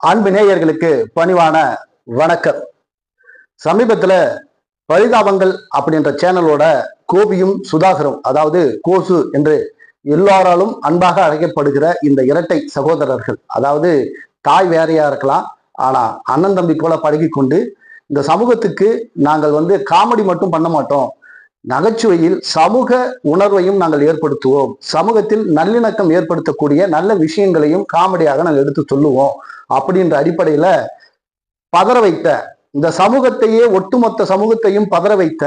அன்பு நேயர்களுக்கு பணிவான வணக்கம். சமீபத்தில் பரிதாபங்கள் அப்படின்ற சேனலோட கோபியும் சுதாகரும் அதாவது கோசு என்று எல்லாராலும் அன்பாக அழைக்கப்படுகிற இந்த இரட்டை சகோதரர்கள் அதாவது தாய் வேறையா இருக்கலாம் ஆனா அண்ணன் தம்பி போல பழகி கொண்டு இந்த சமூகத்துக்கு நாங்கள் வந்து காமெடி மட்டும் பண்ண மாட்டோம். நகைச்சுவையில் சமூக உணர்வையும் நாங்கள் ஏற்படுத்துவோம். சமூகத்தில் நல்லிணக்கம் ஏற்படுத்தக்கூடிய நல்ல விஷயங்களையும் காமெடியாக நாங்கள் எடுத்து சொல்லுவோம். அப்படின்ற அடிப்படையில பதற வைத்த இந்த சமூகத்தையே ஒட்டுமொத்த சமூகத்தையும் பதற வைத்த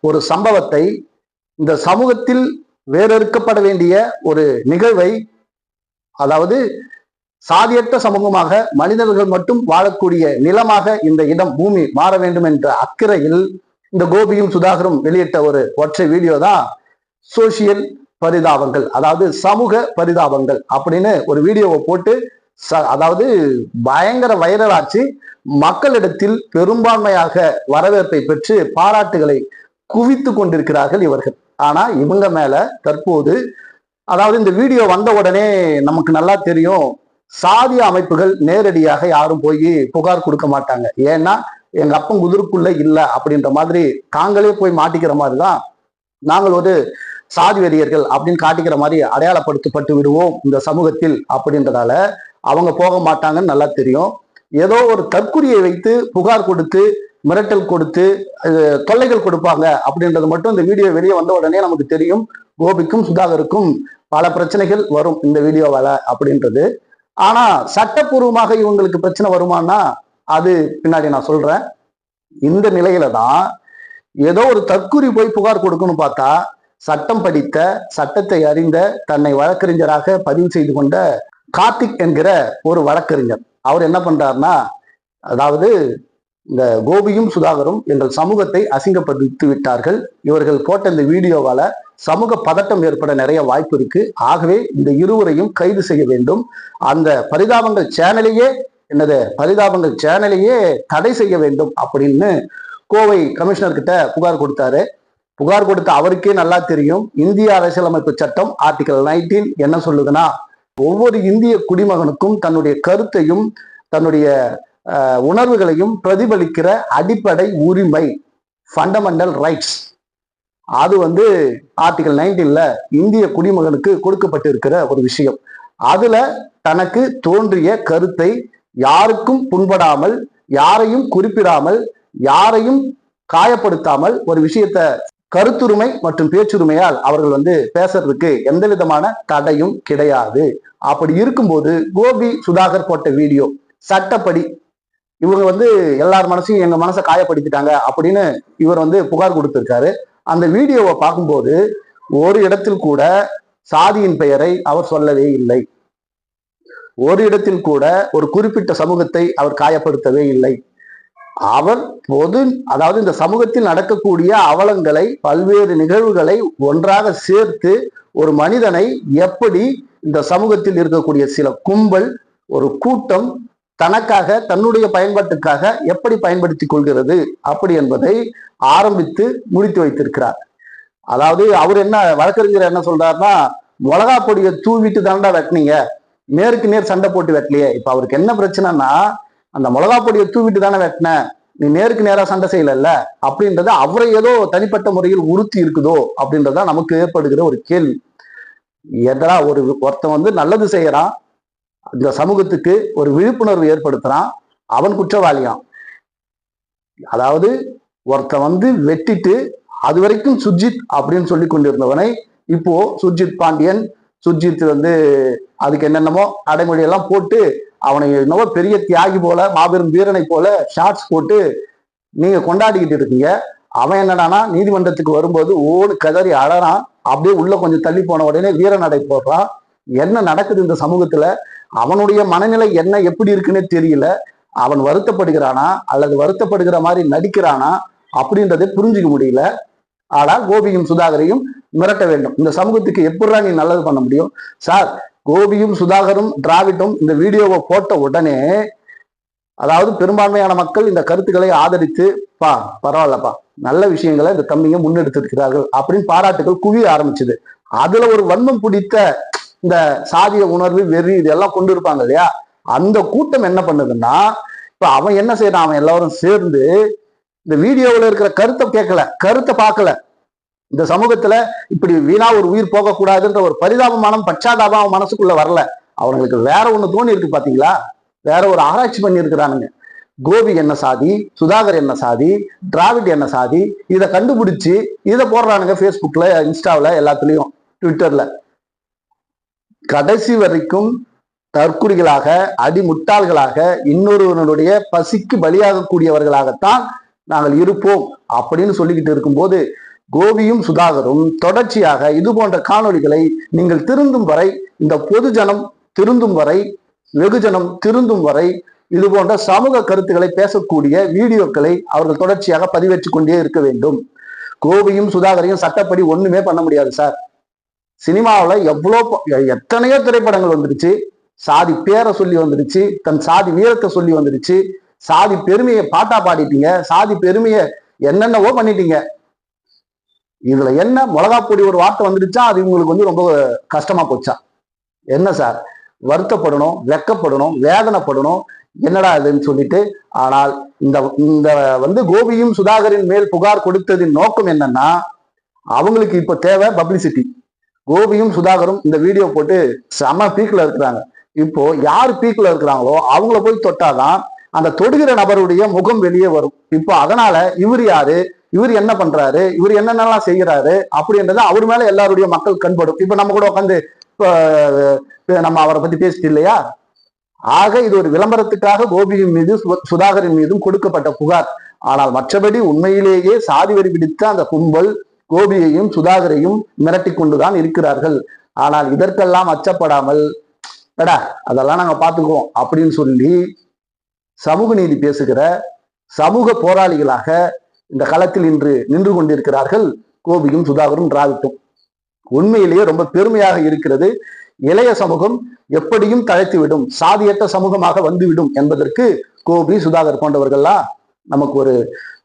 ஒரு சம்பவத்தை இந்த சமூகத்தில் வேறறுக்கப்பட வேண்டிய ஒரு நிகழ்வை அதாவது சாதியற்ற சமூகமாக மனிதர்கள் மட்டும் வாழக்கூடிய நிலமாக இந்த இடம் பூமி மாற வேண்டும் என்ற அக்கறையில் இந்த கோபியும் சுதாகரும் வெளியிட்ட ஒரு ஒற்றை வீடியோ தான் சோசியல் பரிதாபங்கள் அதாவது சமூக பரிதாபங்கள் அப்படின்னு ஒரு வீடியோவை போட்டு ச- அதாவது பயங்கர வைரலாச்சு. மக்களிடத்தில் பெரும்பான்மையாக வரவேற்பை பெற்று பாராட்டுகளை குவித்து கொண்டிருக்கிறார்கள் இவர்கள். ஆனா இவங்க மேல தற்போது அதாவது இந்த வீடியோ வந்த உடனே நமக்கு நல்லா தெரியும் சாதிய அமைப்புகள் நேரடியாக யாரும் போய் புகார் கொடுக்க மாட்டாங்க. ஏன்னா எங்க அப்பன் குதிருக்குள்ள இல்லை அப்படின்ற மாதிரி தாங்களே போய் மாட்டிக்கிற மாதிரி தான் நாங்கள் ஒரு சாதி வெறியர்கள் அப்படின்னு காட்டிக்கிற மாதிரி அடையாளப்படுத்தப்பட்டு விடுவோம் இந்த சமூகத்தில் அப்படின்றதால அவங்க போக மாட்டாங்கன்னு நல்லா தெரியும். ஏதோ ஒரு தற்குறியை வைத்து புகார் கொடுத்து மிரட்டல் கொடுத்து தொல்லைகள் கொடுப்பாங்க அப்படின்றது மட்டும் இந்த வீடியோ வெளியே வந்த உடனே நமக்கு தெரியும். கோபிக்கும் சுதாகருக்கும் பல பிரச்சனைகள் வரும் இந்த வீடியோவால அப்படின்றது. ஆனா சட்டப்பூர்வமாக இவங்களுக்கு பிரச்சனை வருமானா அது பின்னாடி நான் சொல்றேன். இந்த நிலையில தான் ஏதோ ஒரு தற்குறி போய் புகார் கொடுக்கணும்னு பார்த்தா சட்டம் படித்த சட்டத்தை அறிந்த தன்னை வழக்கறிஞராக பதிவு செய்து கொண்ட கார்த்திக் என்கிற ஒரு வழக்கறிஞர். அவர் என்ன பண்றாருன்னா அதாவது இந்த கோபியும் சுதாகரும் எங்கள் சமூகத்தை அசிங்கப்படுத்தி விட்டார்கள். இவர்கள் போட்ட இந்த வீடியோவால சமூக பதட்டம் ஏற்பட நிறைய வாய்ப்பு இருக்கு. ஆகவே இந்த இருவரையும் கைது செய்ய வேண்டும். அந்த பரிதாபங்கள் சேனலையே என்னது பரிதாபங்கள் சேனலையே தடை செய்ய வேண்டும் அப்படின்னு கோவை கமிஷனர் கிட்ட புகார் கொடுத்தாரு. புகார் கொடுத்த அவருக்கே நல்லா தெரியும். இந்திய அரசியலமைப்பு சட்டம் ஆர்டிகல் 19 என்ன சொல்லுதுன்னா ஒவ்வொரு இந்திய குடிமகனுக்கும் தன்னுடைய கருத்தையும் தன்னுடைய உணர்வுகளையும் பிரதிபலிக்கிற அடிப்படை உரிமை ஃபண்டமெண்டல் ரைட்ஸ் அது வந்து ஆர்டிகல் 19ல இந்திய குடிமகனுக்கு கொடுக்கப்பட்டு இருக்கிற ஒரு விஷயம். அதுல தனக்கு தோன்றிய கருத்தை யாருக்கும் புண்படாமல் யாரையும் குறிப்பிடாமல் யாரையும் காயப்படுத்தாமல் ஒரு விஷயத்த கருத்துரிமை மற்றும் பேச்சுரிமையால் அவர்கள் வந்து பேசுறதுக்கு எந்த விதமான தடையும் கிடையாது. அப்படி இருக்கும்போது கோபி சுதாகர் போட்ட வீடியோ சட்டப்படி இவங்க வந்து எல்லார் மனசையும் எங்க மனசை காயப்படுத்திட்டாங்க அப்படின்னு இவர் வந்து புகார் கொடுத்திருக்காரு. அந்த வீடியோவை பார்க்கும்போது ஒரு இடத்தில் கூட சாதியின் பெயரை அவர் சொல்லவே இல்லை. ஒரு இடத்தில் கூட ஒரு குறிப்பிட்ட சமூகத்தை அவர் காயப்படுத்தவே இல்லை. அவர் பொது அதாவது இந்த சமூகத்தில் நடக்கக்கூடிய அவலங்களை பல்வேறு நிகழ்வுகளை ஒன்றாக சேர்த்து ஒரு மனிதனை எப்படி இந்த சமூகத்தில் இருக்கக்கூடிய சில கும்பல் ஒரு கூட்டம் தனக்காக தன்னுடைய பயன்பாட்டுக்காக எப்படி பயன்படுத்திக் கொள்கிறது அப்படி என்பதை ஆரம்பித்து முடித்து வைத்திருக்கிறார். அதாவது அவர் என்ன வழக்கறிஞர் என்ன சொல்றாருன்னா மிளகா பொடியை தூவிட்டு தாண்டா வெட்டினீங்க. நேருக்கு நேர் சண்டை போட்டு வெட்டலையே. இப்ப அவருக்கு என்ன பிரச்சனைனா அந்த மிளகா பொடியை தூவிட்டு தானே வெட்டின நீ நேருக்கு நேரா சண்டை செய்யலல்ல? அப்படின்றத அவரை ஏதோ தனிப்பட்ட முறையில் உறுத்தி இருக்குதோ அப்படின்றத நமக்கு ஏற்படுகிற ஒரு கேள்வி. எதனா ஒரு ஒருத்தன் வந்து நல்லது செய்யறான் இந்த சமூகத்துக்கு ஒரு விழிப்புணர்வு ஏற்படுத்துறான் அவன் குற்றவாளியாம். அதாவது ஒருத்தன் வந்து வெட்டிட்டு அது வரைக்கும் சுஜித் அப்படின்னு சொல்லி கொண்டிருந்தவனை இப்போ சுர்ஜித் பாண்டியன் சுர்ஜித் வந்து அதுக்கு என்னென்னமோ அடைமொழியெல்லாம் போட்டு அவனை என்னவோ பெரிய தியாகி போல மாபெரும் வீரனை போல ஷார்ட்ஸ் போட்டு நீங்க கொண்டாடிக்கிட்டு இருக்கீங்க. அவன் என்னடானா நீதிமன்றத்துக்கு வரும்போது ஓடு கதறி அழறான். அப்படியே உள்ள கொஞ்சம் தள்ளி போன உடனே வீரநடை போடுறான். என்ன நடக்குது இந்த சமூகத்துல? அவனுடைய மனநிலை என்ன எப்படி இருக்குன்னே தெரியல. அவன் வருத்தப்படுகிறானா அல்லது வருத்தப்படுகிற மாதிரி நடிக்கிறானா அப்படின்றதே புரிஞ்சுக்க முடியல. ஆனால் கோபியும் சுதாகரையும் மிரட்ட வேண்டும். இந்த சமூகத்துக்கு எப்படிடா நீ நல்லது பண்ண முடியும்? சார் கோபியும் சுதாகரும் டிராவிட்டும் இந்த வீடியோவை போட்ட உடனே அதாவது பெரும்பான்மையான மக்கள் இந்த கருத்துக்களை ஆதரித்து பா பரவாயில்லப்பா நல்ல விஷயங்களை இந்த தம்பிங்க முன்னெடுத்திருக்கிறார்கள் அப்படின்னு பாராட்டுகள் குவிய ஆரம்பிச்சது. அதுல ஒரு வன்மம் பிடித்த இந்த சாதிய உணர்வு வெறி இதெல்லாம் கொண்டு இருப்பாங்க இல்லையா? அந்த கூட்டம் என்ன பண்ணுதுன்னா இப்ப அவன் என்ன செய்யறான் அவன் எல்லாரும் சேர்ந்து இந்த வீடியோவில் இருக்கிற கருத்தை கேட்கல கருத்தை பார்க்கல. இந்த சமூகத்துல இப்படி வீணா ஒரு உயிர் போகக்கூடாதுன்ற ஒரு பரிதாபமான பச்சாதாபம் அவன் மனசுக்குள்ள வரல. அவங்களுக்கு வேற ஒண்ணு தோணி இருக்கு பாத்தீங்களா? வேற ஒரு ஆராய்ச்சி பண்ணி இருக்கிறானுங்க கோபி என்ன சாதி சுதாகர் என்ன சாதி டிராவிட் என்ன சாதி இதை கண்டுபிடிச்சு இதை போடுறானுங்க ஃபேஸ்புக்ல இன்ஸ்டாவில் எல்லாத்துலயும் ட்விட்டர்ல கடைசி வரைக்கும் தற்குறிகளாக அடிமுட்டாள்களாக இன்னொருவனுடைய பசிக்கு பலியாகக்கூடியவர்களாகத்தான் நாங்கள் இருப்போம் அப்படின்னு சொல்லிக்கிட்டு இருக்கும்போது கோபியும் சுதாகரும் தொடர்ச்சியாக இது போன்ற காணொலிகளை நீங்கள் திருந்தும் வரை இந்த பொதுஜனம் திருந்தும் வரை வெகுஜனம் திருந்தும் வரை இது போன்ற சமூக கருத்துக்களை பேசக்கூடிய வீடியோக்களை அவர்கள் தொடர்ச்சியாக பதிவேற்றிக் கொண்டே இருக்க வேண்டும். கோபியும் சுதாகரையும் சட்டப்படி ஒண்ணுமே பண்ண முடியாது சார். சினிமாவில் எவ்வளோ எத்தனையோ திரைப்படங்கள் வந்துருச்சு. சாதி பேரை சொல்லி வந்துருச்சு. தன் சாதி வீரத்தை சொல்லி வந்துருச்சு. சாதி பெருமையை பாட்டா பாடிட்டீங்க. சாதி பெருமையை என்னென்னவோ பண்ணிட்டீங்க. இதுல என்ன மிளகா பொடி ஒரு வார்த்தை வந்துடுச்சா? அது இவங்களுக்கு வந்து ரொம்ப கஷ்டமா போச்சா? என்ன சார் வருத்தப்படணும் வெக்கப்படணும் வேதனைப்படணும். என்னடா இதுன்னு சொல்லிட்டு ஆனால் இந்த இந்த வந்து கோபியும் சுதாகரின் மேல் புகார் கொடுத்ததின் நோக்கம் என்னன்னா அவங்களுக்கு இப்ப தேவை பப்ளிசிட்டி கோபியும் சுதாகரும் இந்த வீடியோ போட்டு செம பீக்ல இருக்கிறாங்க. இப்போ யார் பீக்ல இருக்கிறாங்களோ அவங்கள போய் தொட்டாதான் அந்த தொடுகிற நபருடைய முகம் வெளியே வரும். இப்போ அதனால இவர் யாரு? இவர் என்ன பண்றாரு? இவர் என்னென்னலாம் செய்யறாரு அப்படின்றது அவர் மேல எல்லாருடைய மக்கள் கண்படும். இப்ப நம்ம கூட உட்காந்து நம்ம அவரை பத்தி பேசிட்டு இல்லையா? ஆக இது ஒரு விளம்பரத்துக்காக கோபியின் மீது சு- சுதாகரின் மீதும் கொடுக்கப்பட்ட புகார். ஆனால் மற்றபடி உண்மையிலேயே சாதி வரி பிடித்த அந்த கும்பல் கோபியையும் சுதாகரையும் மிரட்டி கொண்டுதான் இருக்கிறார்கள். ஆனால் இதற்கெல்லாம் அச்சப்படாமல் எடா அதெல்லாம் நாங்க பார்த்துக்குவோம் அப்படின்னு சொல்லி சமூக நீதி பேசுகிற சமூக போராளிகளாக இந்த களத்தில் இன்று நின்று கொண்டிருக்கிறார்கள். கோபியும் சுதாகரும் டிராவிட்டும் உண்மையிலேயே ரொம்ப பெருமையாக இருக்கிறது. இளைய சமூகம் எப்படியும் தழைத்துவிடும். சாதியற்ற சமூகமாக வந்துவிடும் என்பதற்கு கோபி சுதாகர் போன்றவர்கள்லாம் நமக்கு ஒரு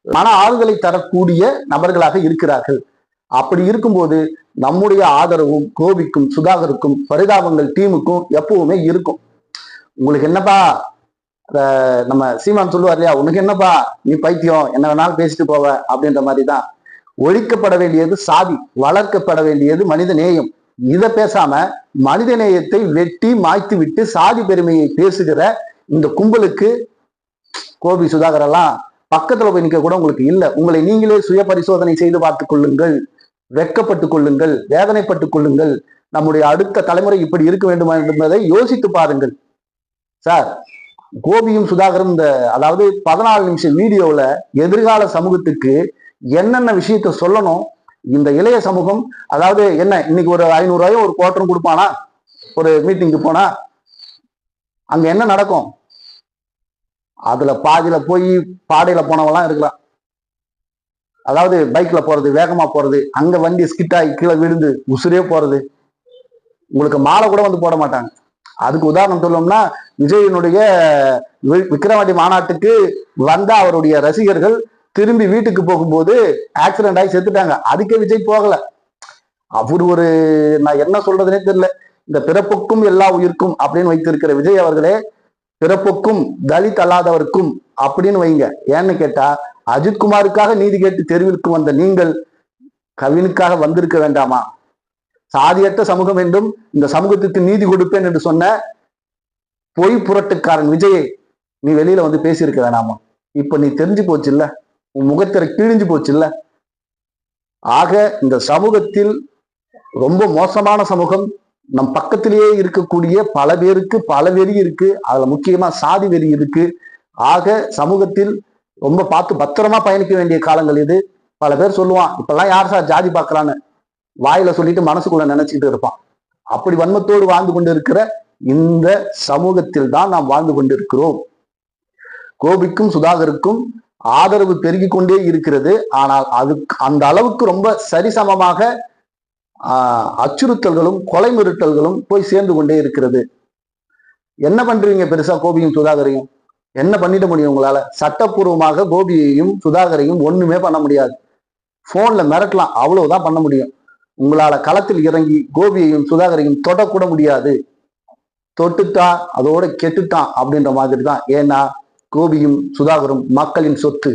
மன ஆறுதலை தரக்கூடிய நபர்களாக இருக்கிறார்கள். அப்படி இருக்கும்போது நம்முடைய ஆதரவும் கோபிக்கும் சுதாகருக்கும் பரிதாபங்கள் டீமுக்கும் எப்பவுமே இருக்கும். உங்களுக்கு என்னப்பா நம்ம சீமான் சொல்லுவார் இல்லையா? உனக்கு என்னப்பா? நீ பைத்தியம். என்ன வேணாலும் பேசிட்டு போவ அப்படின்ற மாதிரி தான் ஒழிக்கப்பட வேண்டியது சாதி வளர்க்கப்பட வேண்டியது மனித நேயம். இதை பேசாம மனித நேயத்தை வெட்டி மாய்த்து விட்டு சாதி பெருமையை பேசுகிற இந்த கும்பலுக்கு கோபி சுதாகர் எல்லாம் பக்கத்துல போய் நிக்க கூட உங்களுக்கு இல்ல. உங்களை நீங்களே சுய பரிசோதனை செய்து பார்த்துக் கொள்ளுங்கள். வெட்கப்பட்டுக் கொள்ளுங்கள். வேதனைப்பட்டுக் கொள்ளுங்கள். நம்முடைய அடுத்த தலைமுறை இப்படி இருக்க வேண்டுமா என்பதை யோசித்து பாருங்கள். சார் கோபியும் சுதாகரும் இந்த அதாவது பதினாலு நிமிஷம் வீடியோவில் எதிர்கால சமூகத்துக்கு என்னென்ன விஷயத்த சொல்லணும் இந்த இளைய சமூகம் அதாவது என்ன இன்னைக்கு ஒரு ஐநூறு ஒரு கோட்டரும் கொடுப்பானா? ஒரு மீட்டிங்க்கு போனா? அங்க என்ன நடக்கும்? அதுல பாதியில போய் பாடையில போனவெல்லாம் இருக்கலாம். அதாவது பைக்ல போறது வேகமா போறது அங்க வண்டி ஸ்கிட் ஆகி கீழே விழுந்து உசுரே போறது. உங்களுக்கு மாலை கூட வந்து போட மாட்டாங்க. அதுக்கு உதாரணம் சொல்லணும்னா விஜயனுடைய வி- மாநாட்டுக்கு வந்த அவருடைய ரசிகர்கள் திரும்பி வீட்டுக்கு போகும்போது ஆக்சிடென்ட் ஆகி செத்துட்டாங்க. அதுக்கே விஜய் போகல. அவர் ஒரு நான் என்ன சொல்றதுனே தெரியல. இந்த பிறப்புக்கும் எல்லா உயிர்க்கும் அப்படின்னு வைத்திருக்கிற விஜய் அவர்களே பிறப்புக்கும் தலித் அல்லாதவருக்கும் அப்படின்னு வைங்க. ஏன்னு கேட்டா அஜித்குமாருக்காக நீதி கேட்டு தெருவிற்கு வந்த நீங்கள் கவினுக்காக வந்திருக்க வேண்டாமா? சாதியற்ற சமூகம் என்றும் இந்த சமூகத்துக்கு நீதி கொடுப்பேன் என்று சொன்ன பொய் புரட்டுக்காரன் விஜயை நீ வெளியில வந்து பேசியிருக்க வேணாமா? இப்ப நீ தெரிஞ்சு போச்சு இல்ல உன் முகத்திர கிழிஞ்சு போச்சு இல்ல ஆக இந்த சமூகத்தில் ரொம்ப மோசமான சமூகம் நம் பக்கத்திலேயே இருக்கக்கூடிய பல பேருக்கு பல வெறி இருக்கு. அதுல முக்கியமா சாதி வெறி இருக்கு. ஆக சமூகத்தில் ரொம்ப பார்த்து பத்திரமா பயணிக்க வேண்டிய காலங்கள் இது. பல பேர் சொல்லுவான் இப்பெல்லாம் யார் சார் ஜாதி பார்க்கலான்னு வாயில சொல்லிட்டு மனசுக்குள்ள நினைச்சிட்டு இருப்பான். அப்படி வன்மத்தோடு வாழ்ந்து கொண்டு இருக்கிற இந்த சமூகத்தில் தான் நாம் வாழ்ந்து கொண்டிருக்கிறோம். கோபிக்கும் சுதாகருக்கும் ஆதரவு பெருகி கொண்டே இருக்கிறது. ஆனால் அதுக்கு அந்த அளவுக்கு ரொம்ப சரிசமமாக அச்சுறுத்தல்களும் கொலை மிருட்டல்களும் போய் சேர்ந்து கொண்டே இருக்கிறது. என்ன பண்றீங்க பெருசா கோபியும் சுதாகரையும்? என்ன பண்ணிட முடியும் உங்களால? சட்டப்பூர்வமாக கோபியையும் சுதாகரையும் ஒண்ணுமே பண்ண முடியாது. போன்ல மிரட்டலாம் அவ்வளவுதான் பண்ண முடியும். உங்களால களத்தில் இறங்கி கோபியையும் சுதாகரையும் தொடக்கூட முடியாது. தொட்டுட்டான் அதோட கெட்டுட்டான் அப்படின்ற மாதிரி தான் ஏன்னா கோபியும் சுதாகரும் மக்களின் சொத்து.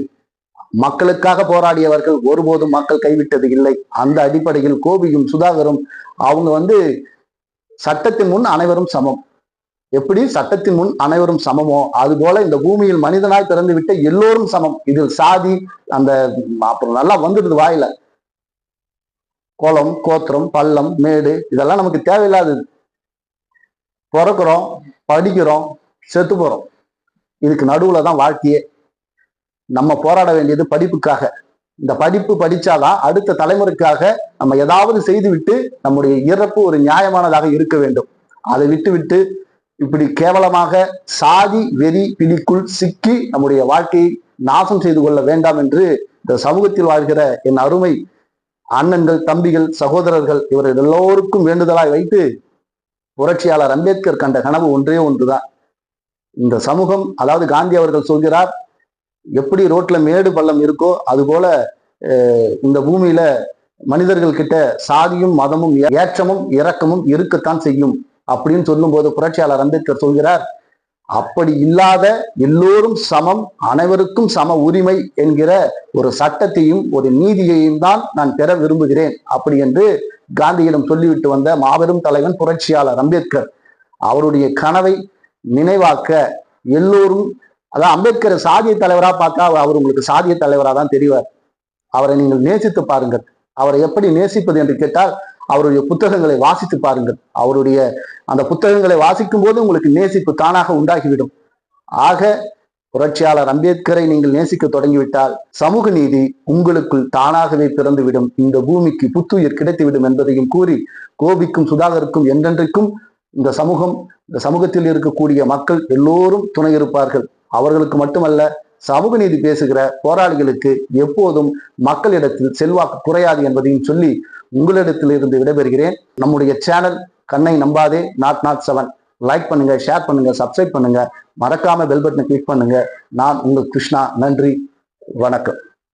மக்களுக்காக போராடியவர்கள் ஒருபோதும் மக்கள் கைவிட்டது இல்லை. அந்த அடிப்படையில் கோபியும் சுதாகரும் அவங்க வந்து சட்டத்தின் முன் அனைவரும் சமம். எப்படி? சட்டத்தின் முன் அனைவரும் சமமோ? அதுபோல இந்த பூமியில் மனிதனாய் பிறந்து விட்ட எல்லோரும் சமம். இதில் சாதி அந்த அப்புறம் நல்லா வந்துடுது வாயில. குளம் கோத்திரம் பள்ளம் மேடு இதெல்லாம் நமக்கு தேவையில்லாதது. பிறக்கிறோம் படிக்கிறோம் செத்து போறோம். இதுக்கு நடுவுல தான் வாழ்க்கையே. நம்ம போராட வேண்டியது படிப்புக்காக. இந்த படிப்பு படிச்சாதான் அடுத்த தலைமுறைக்காக நம்ம ஏதாவது செய்துவிட்டு நம்முடைய இறப்பு ஒரு நியாயமானதாக இருக்க வேண்டும். அதை விட்டு விட்டு இப்படி கேவலமாக சாதி வெறி பிடிக்குள் சிக்கி நம்முடைய வாழ்க்கையை நாசம் செய்து கொள்ள வேண்டாம் என்று இந்த சமூகத்தில் வாழ்கிற என் அருமை அண்ணன்கள் தம்பிகள் சகோதரர்கள் இவர்கள் எல்லோருக்கும் வேண்டுதலாய் வைத்து புரட்சியாளர் அம்பேத்கர் கண்ட கனவு ஒன்றே ஒன்றுதான். இந்த சமூகம் அதாவது காந்தி அவர்கள் சொல்கிறார் எப்படி ரோட்ல மேடு பள்ளம் இருக்கோ அது போல அஹ், இந்த பூமியில மனிதர்கள் கிட்ட சாதியும் மதமும் ஏற்றமும் இரக்கமும் இருக்கத்தான் செய்யும் அப்படின்னு சொல்லும்போது புரட்சியாளர் அம்பேத்கர் சொல்கிறார் அப்படி இல்லாத எல்லோரும் சமம் அனைவருக்கும் சம உரிமை என்கிற ஒரு சட்டத்தையும் ஒரு நீதியையும் தான் நான் பெற விரும்புகிறேன். அப்படி என்று காந்தியிடம் சொல்லிவிட்டு வந்த மாபெரும் தலைவன் புரட்சியாளர் அம்பேத்கர். அவருடைய கனவை நினைவாக்க எல்லோரும் அதான் அம்பேத்கர் சாதிய தலைவரா பார்த்தா அவர் உங்களுக்கு சாதிய தலைவரா தான் தெரிவார். அவரை நீங்கள் நேசித்து பாருங்கள். அவரை எப்படி நேசிப்பது என்று கேட்டால் அவருடைய புத்தகங்களை வாசித்து பாருங்கள். அவருடைய அந்த புத்தகங்களை வாசிக்கும் போது உங்களுக்கு நேசிப்பு தானாக உண்டாகிவிடும். ஆக புரட்சியாளர் அம்பேத்கரை நீங்கள் நேசிக்க தொடங்கிவிட்டால் சமூக நீதி உங்களுக்குள் தானாகவே பிறந்துவிடும். இந்த பூமிக்கு புத்துயிர் கிடைத்துவிடும் என்பதையும் கூறி கோபிக்கும் சுதாகருக்கும் என்றென்றைக்கும் இந்த சமூகம் இந்த சமூகத்தில் இருக்கக்கூடிய மக்கள் எல்லோரும் துணை இருப்பார்கள். அவர்களுக்கு மட்டுமல்ல சமூக நீதி பேசுகிற போராளிகளுக்கு எப்போதும் மக்களிடத்தில் செல்வாக்கு குறையாது என்பதையும் சொல்லி உங்களிடத்தில் இருந்து விடைபெறுகிறேன். நம்முடைய சேனல் கண்ணை நம்பாதே நாட் நாட் செவன் லைக் பண்ணுங்க ஷேர் பண்ணுங்க சப்ஸ்கிரைப் பண்ணுங்க. மறக்காம பெல் பட்டனை கிளிக் பண்ணுங்க. நான் உங்கள் கிருஷ்ணா. நன்றி. வணக்கம்.